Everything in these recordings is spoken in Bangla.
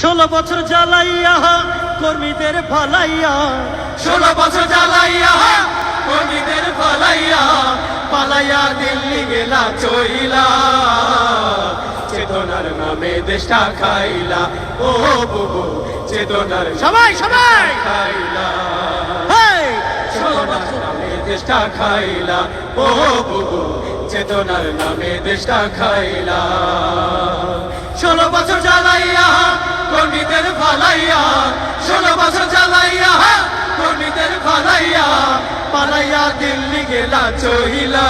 ষোলো বছর জ্বালাইয়া কর্মীদের ভালাইয়া ষোলো বছর জ্বালাইয়া কর্মীদের পালাইয়া। পালাইয়া দিল্লি গেলা চইলা। চেতনার নামে দেশটা খাইলা। ও বুবু চেতনার সবাই সবাই! খাইলা। দেশটা খাইলা। ও বুবু চেতনার নামে দেশটা খাইলা। ষোলো বছর জ্বালাইয়া কর্মীদের ফালাইয়া, ষোলো বছর জ্বালাইয়া কর্মীদের ফালাইয়া, পালাইয়া দিল্লি গেলা চহিলা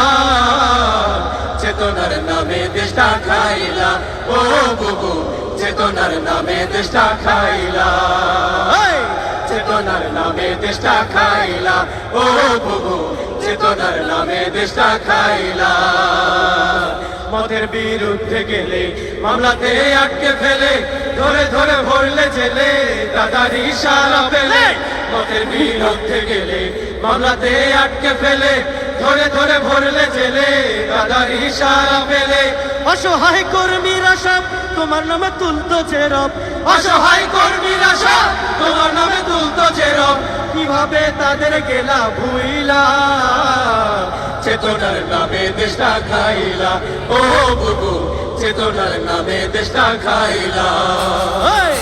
চেতনার নামে দেশটা খাইলা, ও বুবু, চেতনার নামে দেশটা খাইলা! চেতনার নামে দেশটা খাইলা, ও বুবু, চেতনার নামে দেশটা খাইলা মতের বিরুদ্ধে গেলে, মামলাতে আটকে ফেলে ধরে জেলে দাদার ইশারা পেলে। মতের বিরুদ্ধে গেলে মামলাতে আটকে ফেলে। ধরে ধরে ভরলে জেলে দাদার ইশারা পেলে। অসহায় কর্মীরা সব তোমার নামে তুলতো যে রব। অসহায় কর্মীরা সব তোমার নামে তুলতো চেরব কীভাবে তাদের গেলা ভুইলা? চেতনার নামে দেশটা খাইলা। ও বুবু চেতনার নামে দেশটা খাইলা!